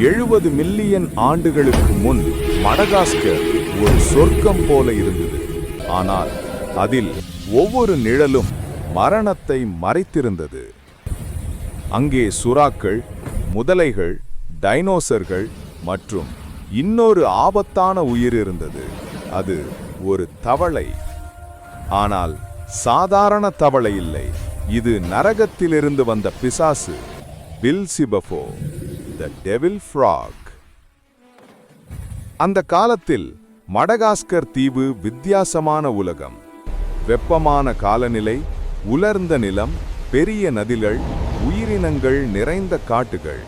எழுபது மில்லியன் ஆண்டுகளுக்கு முன் மடகாஸ்கர் ஒரு சொர்க்கம் போல இருந்தது. ஆனால் அதில் ஒவ்வொரு நிழலும் மரணத்தை மறைத்திருந்தது. அங்கே சுறாக்கள் முதலைகள் டைனோசர்கள் மற்றும் இன்னொரு ஆபத்தான உயிர் இருந்தது. அது ஒரு தவளை. ஆனால் சாதாரண தவளை இல்லை. இது நரகத்திலிருந்து வந்த பிசாசு பில்சிபஃபோ. த டெவில் ஃப்ராக் அந்த காலத்தில் மடகாஸ்கர் தீவு வித்தியாசமான உலகம். வெப்பமான காலநிலை உலர்ந்த நிலம் பெரிய நதிகள் உயிரினங்கள் நிறைந்த காட்டுகள்.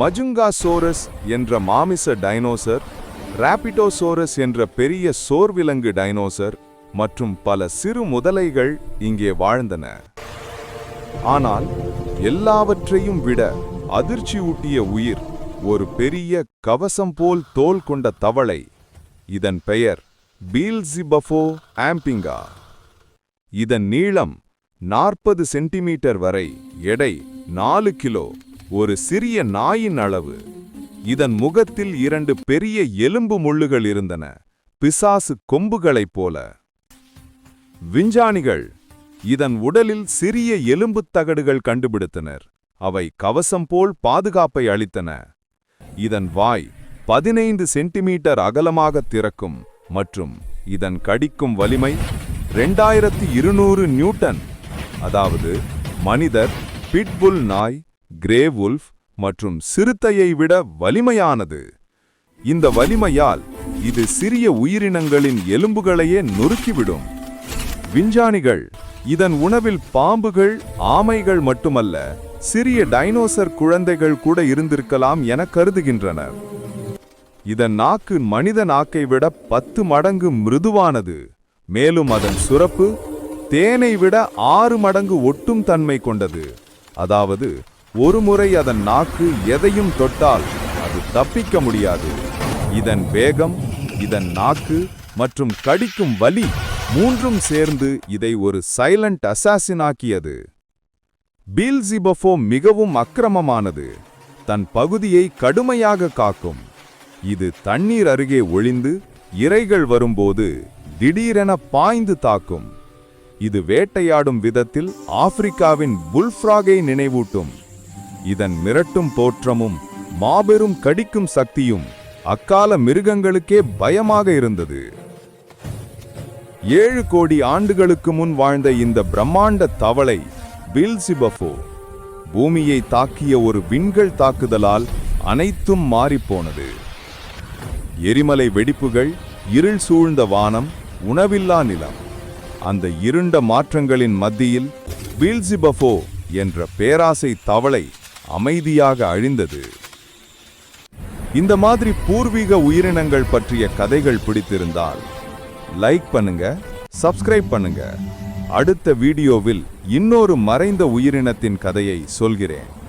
மஜுங்காசோரஸ் என்ற மாமிச டைனோசர் ராபிடோசோரஸ் என்ற பெரிய சோர்விலங்கு டைனோசர் மற்றும் பல சிறு முதலைகள் இங்கே வாழ்ந்தன. ஆனால் எல்லாவற்றையும் விட அதிர்ச்சியூட்டிய உயிர் ஒரு பெரிய கவசம் போல் தோல் கொண்ட தவளை. இதன் பெயர் பீல்சிபஃபோ ஆம்பிங்கா. இதன் நீளம் நாற்பது சென்டிமீட்டர் வரை எடை நாலு கிலோ ஒரு சிறிய நாயின் அளவு. இதன் முகத்தில் இரண்டு பெரிய எலும்பு முள்ளுகள் இருந்தன பிசாசு கொம்புகளைப் போல. விஞ்ஞானிகள் இதன் உடலில் சிறிய எலும்புத் தகடுகள் கண்டுபிடித்தனர். அவை கவசம் போல் பாதுகாப்பை அளித்தன. இதன் வாய் பதினைந்து சென்டிமீட்டர் அகலமாக திறக்கும் மற்றும் இதன் கடிக்கும் வலிமை ரெண்டாயிரத்தி இருநூறு நியூட்டன். அதாவது மனிதர் பிட்புல் நாய் கிரே வுல்ஃப் மற்றும் சிறுத்தையை விட வலிமையானது. இந்த வலிமையால் இது சிறிய உயிரினங்களின் எலும்புகளையே நொறுக்கிவிடும். விஞ்ஞானிகள் இதன் உணவில் பாம்புகள் ஆமைகள் மட்டுமல்ல சிறிய டைனோசர் குழந்தைகள் கூட இருந்திருக்கலாம் என கருதுகின்றனர். இதன் நாக்கு மனித நாக்கை விட பத்து மடங்கு மிருதுவானது. மேலும் அதன் சுரப்பு தேனை விட ஆறு மடங்கு ஒட்டும் தன்மை கொண்டது. அதாவது ஒருமுறை அதன் நாக்கு எதையும் தொட்டால் அது தப்பிக்க முடியாது. இதன் வேகம் இதன் நாக்கு மற்றும் கடிக்கும் வலி மூன்றும் சேர்ந்து இதை ஒரு சைலண்ட் அசாசின் ஆக்கியது. பீல்சிபஃபோ மிகவும் அக்கிரமமானது. தன் பகுதியை கடுமையாக காக்கும். இது தண்ணீர் அருகே ஒளிந்து இரைகள் வரும்போது திடீரென பாய்ந்து தாக்கும். இது வேட்டையாடும் விதத்தில் ஆப்பிரிக்காவின் புல்ஃப்ராகை நினைவூட்டும். இதன் மிரட்டும் தோற்றமும் மாபெரும் கடிக்கும் சக்தியும் அக்கால மிருகங்களுக்கே பயமாக இருந்தது. ஏழு கோடி ஆண்டுகளுக்கு முன் வாழ்ந்த இந்த பிரம்மாண்ட தவளை பில்சிபஃபோ பூமியை தாக்கிய ஒரு விண்கள் தாக்குதலால் அனைத்தும் மாறிப்போனது. எரிமலை வெடிப்புகள் இருள் சூழ்ந்த வானம் உணவில்லா நிலம். அந்த இருண்ட மாற்றங்களின் மத்தியில் பில்சிபஃபோ என்ற பேராசை தவளை அமைதியாக அழிந்தது. இந்த மாதிரி பூர்வீக உயிரினங்கள் பற்றிய கதைகள் பிடித்திருந்தால் லைக் பண்ணுங்க சப்ஸ்கிரைப் பண்ணுங்க. அடுத்த வீடியோவில் இன்னொரு மறைந்த உயிரினத்தின் கதையை சொல்கிறேன்.